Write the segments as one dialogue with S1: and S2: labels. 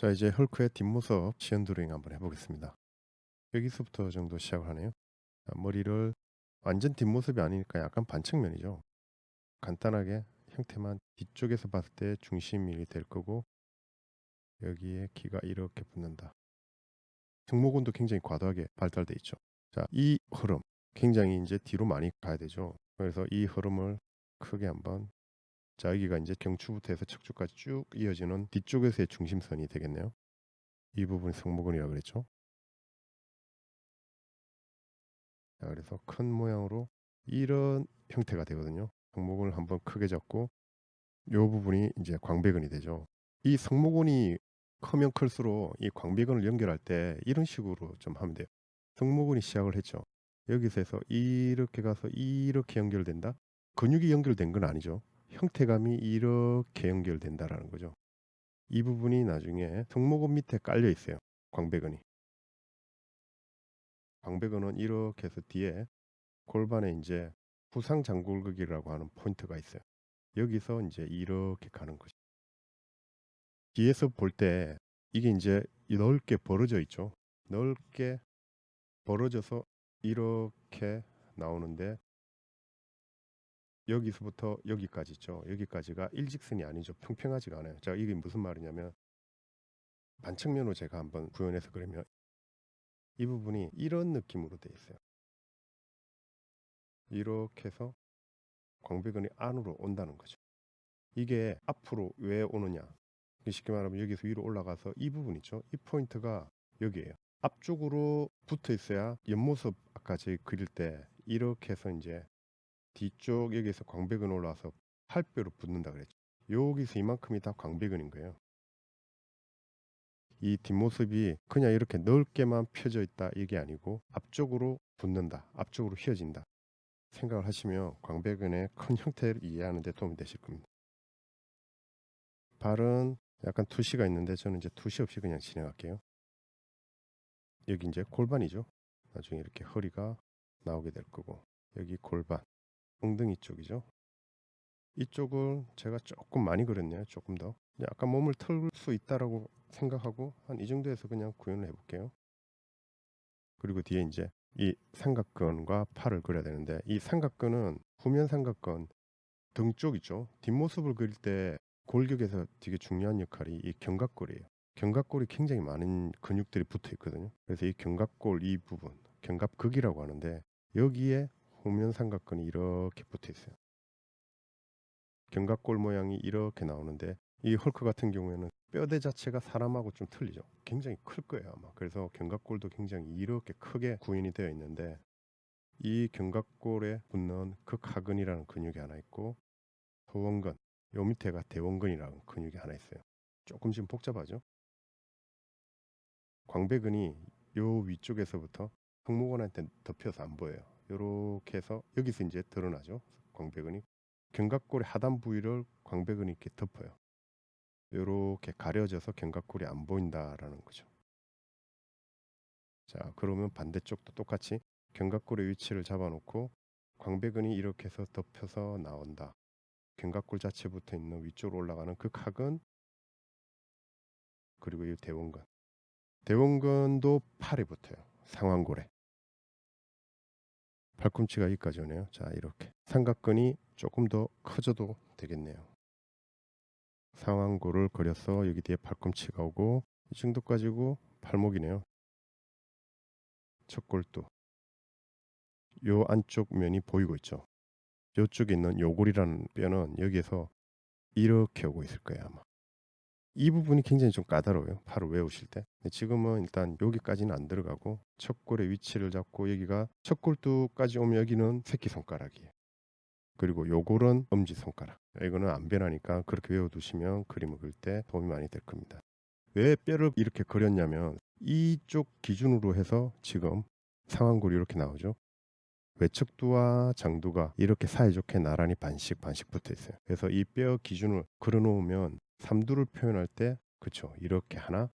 S1: 자 이제 헐크의 뒷모습 시연 드로잉 한번 해보겠습니다. 여기서부터 정도 시작을 하네요. 자, 머리를 완전 뒷모습이 아니니까 약간 반측면이죠. 간단하게 형태만 뒤쪽에서 봤을 때 중심이 될 거고 여기에 키가 이렇게 붙는다. 등목원도 굉장히 과도하게 발달돼 있죠. 자, 이 흐름 굉장히 이제 뒤로 많이 가야 되죠. 그래서 이 흐름을 크게 한번 자 여기가 이제 경추부터 해서 척추까지 쭉 이어지는 뒤쪽에서의 중심선이 되겠네요. 이 부분이 성모근이라고 그랬죠. 자, 그래서 큰 모양으로 이런 형태가 되거든요. 성모근을 한번 크게 잡고 이 부분이 이제 광배근이 되죠. 이 성모근이 크면 클수록 이 광배근을 연결할 때 이런 식으로 좀 하면 돼요. 성모근이 시작을 했죠. 여기서 해서 이렇게 가서 이렇게 연결된다. 근육이 연결된 건 아니죠. 형태감이 이렇게 연결된다라는 거죠. 이 부분이 나중에 성모근 밑에 깔려 있어요. 광배근이. 광배근은 이렇게 해서 뒤에 골반에 이제 후상 장골극이라고 하는 포인트가 있어요. 여기서 이제 이렇게 가는 거죠. 뒤에서 볼 때 이게 이제 넓게 벌어져 있죠. 넓게 벌어져서 이렇게 나오는데 여기서부터 여기까지 있죠. 여기까지가 일직선이 아니죠. 평평하지가 않아요. 자, 이게 무슨 말이냐면 반측면으로 제가 한번 구현해서 그러면 이 부분이 이런 느낌으로 돼 있어요. 이렇게 해서 광배근이 안으로 온다는 거죠. 이게 앞으로 왜 오느냐? 쉽게 말하면 여기서 위로 올라가서 이 부분 있죠. 이 포인트가 여기에요. 앞쪽으로 붙어 있어야 옆모습 아까 제 그릴 때 이렇게 해서 이제 뒤쪽 여기서 광배근 올라와서 팔뼈로 붙는다 그랬죠. 여기서 이만큼이 다 광배근인 거예요. 이 뒷모습이 그냥 이렇게 넓게만 펴져 있다 이게 아니고 앞쪽으로 붙는다, 앞쪽으로 휘어진다 생각을 하시면 광배근의 큰 형태를 이해하는 데 도움이 되실 겁니다. 발은 약간 투시가 있는데 저는 이제 투시 없이 그냥 진행할게요. 여기 이제 골반이죠. 나중에 이렇게 허리가 나오게 될 거고 여기 골반, 엉덩이 쪽이죠. 이쪽을 제가 조금 많이 그렸네요. 조금 더. 약간 몸을 털 수 있다라고 생각하고 한 이 정도에서 그냥 구현을 해볼게요. 그리고 뒤에 이제 이 삼각근과 팔을 그려야 되는데 이 삼각근은 후면 삼각근 등 쪽이죠. 뒷모습을 그릴 때 골격에서 되게 중요한 역할이 이 견갑골이에요. 견갑골이 굉장히 많은 근육들이 붙어 있거든요. 그래서 이 견갑골 이 부분, 견갑극이라고 하는데 여기에 후면 삼각근이 이렇게 붙어 있어요. 견갑골 모양이 이렇게 나오는데 이 헐크 같은 경우에는 뼈대 자체가 사람하고 좀 틀리죠. 굉장히 클 거예요 아마. 그래서 견갑골도 굉장히 이렇게 크게 구현이 되어 있는데 이 견갑골에 붙는 극하근이라는 근육이 하나 있고 소원근, 요 밑에가 대원근이라는 근육이 하나 있어요. 조금 좀 복잡하죠. 광배근이 요 위쪽에서부터 성모근한테 덮여서 안 보여요. 요렇게 해서 여기서 이제 드러나죠. 광배근이 견갑골의 하단 부위를 광배근이 이렇게 덮어요. 요렇게 가려져서 견갑골이 안 보인다라는 거죠. 자, 그러면 반대쪽도 똑같이 견갑골의 위치를 잡아놓고 광배근이 이렇게 해서 덮여서 나온다. 견갑골 자체 붙어 있는 위쪽으로 올라가는 그 각은 그리고 이 대원근. 대원근도 팔에 붙어요. 상완골에. 팔꿈치가 여기까지 오네요. 자, 이렇게. 삼각근이 조금 더 커져도 되겠네요. 상완골을 그려서 여기 뒤에 팔꿈치가 오고 이 정도 까지고 팔목이네요. 척골도. 요 안쪽 면이 보이고 있죠. 요쪽에 있는 요골이라는 뼈는 여기에서 이렇게 오고 있을 거예요 아마. 이 부분이 굉장히 좀 까다로워요. 팔을 외우실 때. 지금은 일단 여기까지는 안 들어가고 척골의 위치를 잡고 여기가 척골두까지 오면 여기는 새끼손가락이에요. 그리고 요골은 엄지손가락. 이거는 안 변하니까 그렇게 외워두시면 그림을 그릴 때 도움이 많이 될 겁니다. 왜 뼈를 이렇게 그렸냐면 이쪽 기준으로 해서 지금 상완골이 이렇게 나오죠. 외척두와 장두가 이렇게 사이좋게 나란히 반씩 반씩 붙어 있어요. 그래서 이 뼈 기준을 그려놓으면 삼두를 표현할 때 그쵸 이렇게 하나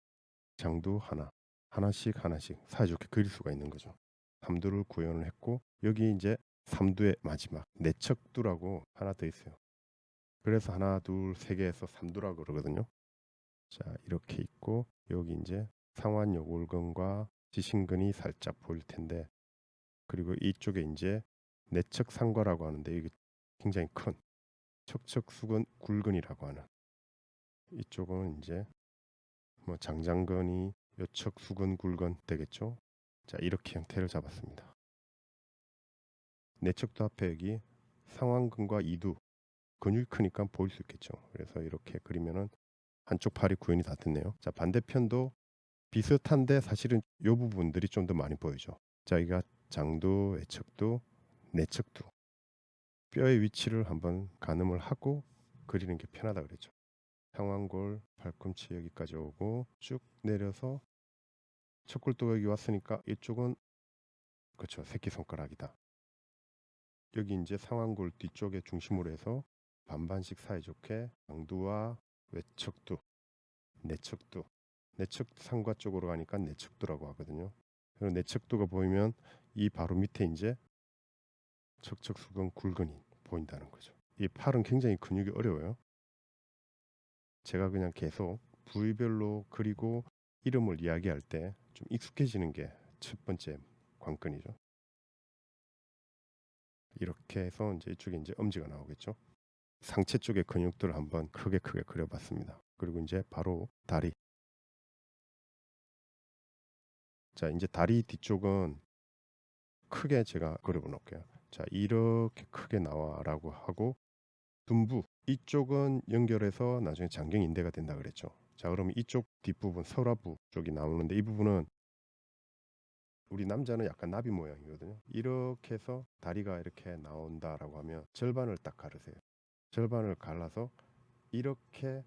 S1: 장두 하나 하나씩 하나씩 사이좋게 그릴 수가 있는 거죠. 삼두를 구현을 했고 여기 이제 삼두의 마지막 내척두라고 하나 더 있어요. 그래서 하나 둘 세 개에서 삼두라고 그러거든요. 자 이렇게 있고 여기 이제 상완 요골근과 지신근이 살짝 보일 텐데 그리고 이쪽에 이제 내측 상과라고 하는데 이게 굉장히 큰 척척 수근 굴근이라고 하는 이쪽은 이제 뭐 장장근이 요척 수근 굴근 되겠죠. 자 이렇게 형태를 잡았습니다. 내측도 앞에 여기 상완근과 이두 근육이 크니까 보일 수 있겠죠. 그래서 이렇게 그리면은 한쪽 팔이 구현이 다 됐네요. 자 반대편도 비슷한데 사실은 요 부분들이 좀 더 많이 보이죠. 자 여기가 장도, 외척도, 내측도 뼈의 위치를 한번 가늠을 하고 그리는 게 편하다 그랬죠. 상완골, 발꿈치 여기까지 오고 쭉 내려서 척골도 여기 왔으니까 이쪽은 그렇죠. 새끼손가락이다. 여기 이제 상완골 뒤쪽에 중심으로 해서 반반씩 사이좋게 장두와 외척두, 내척두, 내척 상과 쪽으로 가니까 내척두라고 하거든요. 그리고 내척두가 보이면 이 바로 밑에 이제 척척수근 굵은이 보인다는 거죠. 이 팔은 굉장히 근육이 어려워요. 제가 그냥 계속 부위별로 그리고 이름을 이야기할 때 좀 익숙해지는 게 첫 번째 관건이죠. 이렇게 해서 이제 이쪽에 이제 엄지가 나오겠죠. 상체 쪽의 근육들을 한번 크게 크게 그려봤습니다. 그리고 이제 바로 다리. 자 이제 다리 뒤쪽은 크게 제가 그려볼게요. 자 이렇게 크게 나와라고 하고 둔부 이쪽은 연결해서 나중에 장경 인대가 된다 그랬죠. 자 그러면 이쪽 뒷부분 서라부 쪽이 나오는데 이 부분은 우리 남자는 약간 나비 모양이거든요. 이렇게 해서 다리가 이렇게 나온다라고 하면 절반을 딱 가르세요. 절반을 갈라서 이렇게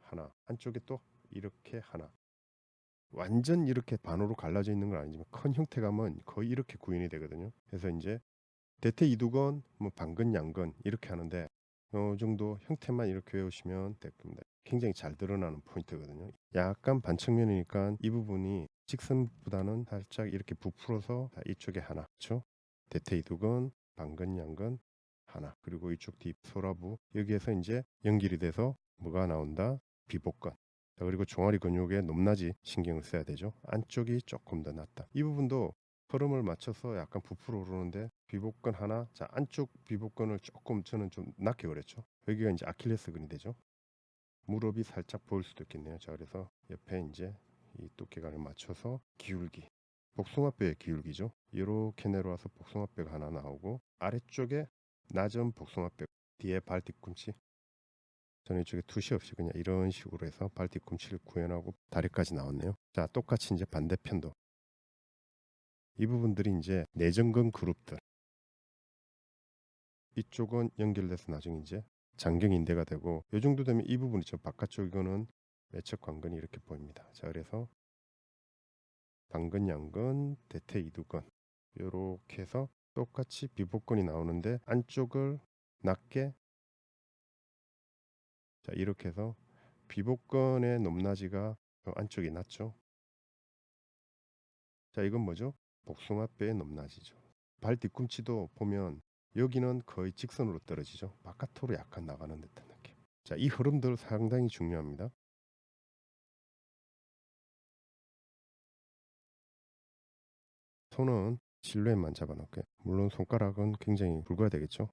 S1: 하나 한쪽에 또 이렇게 하나 완전 이렇게 반으로 갈라져 있는 건 아니지만 큰 형태감은 거의 이렇게 구현이 되거든요. 그래서 이제 대퇴 이두건 뭐 반근 양근 이렇게 하는데 어 정도 형태만 이렇게 외우시면 됩니다. 굉장히 잘 드러나는 포인트거든요. 약간 반측면이니까 이 부분이 직선보다는 살짝 이렇게 부풀어서 이쪽에 하나, 그렇죠? 대퇴 이두건, 반근 양근 하나, 그리고 이쪽 뒷 소라부 여기에서 이제 연결이 돼서 뭐가 나온다? 비복근. 자, 그리고 종아리 근육에 높낮이 신경을 써야 되죠. 안쪽이 조금 더 낫다. 이 부분도 흐름을 맞춰서 약간 부풀어 오르는데 비복근 하나, 자 안쪽 비복근을 조금 저는 좀 낮게 그랬죠. 여기가 이제 아킬레스근이 되죠. 무릎이 살짝 보일 수도 있겠네요. 자 그래서 옆에 이제 이 두께감을 맞춰서 기울기, 복숭아뼈의 기울기죠. 이렇게 내려와서 복숭아뼈가 하나 나오고 아래쪽에 낮은 복숭아뼈 뒤에 발 뒤꿈치 저는 이쪽에 투시 없이 그냥 이런 식으로 해서 발 뒤꿈치를 구현하고 다리까지 나왔네요. 자 똑같이 이제 반대편도 이 부분들이 이제 내전근 그룹들 이쪽은 연결돼서 나중에 이제 장경 인대가 되고 이 정도 되면 이 부분 이 죠 바깥쪽 이거는 외척 관근이 이렇게 보입니다. 자 그래서 방근 양근 대퇴 이두근 이렇게 해서 똑같이 비복근이 나오는데 안쪽을 낮게 자 이렇게 해서 비복근의 높낮이가 안쪽이 낮죠. 자 이건 뭐죠? 복숭아뼈의 높낮이죠. 발 뒤꿈치도 보면 여기는 거의 직선으로 떨어지죠. 바깥으로 약간 나가는 듯한 느낌. 자, 이 흐름들 상당히 중요합니다. 손은 실루엣만 잡아놓게. 물론 손가락은 굉장히 굵어야 되겠죠.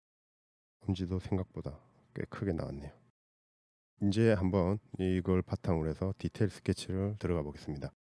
S1: 엄지도 생각보다 꽤 크게 나왔네요. 이제 한번 이걸 바탕으로 해서 디테일 스케치를 들어가 보겠습니다.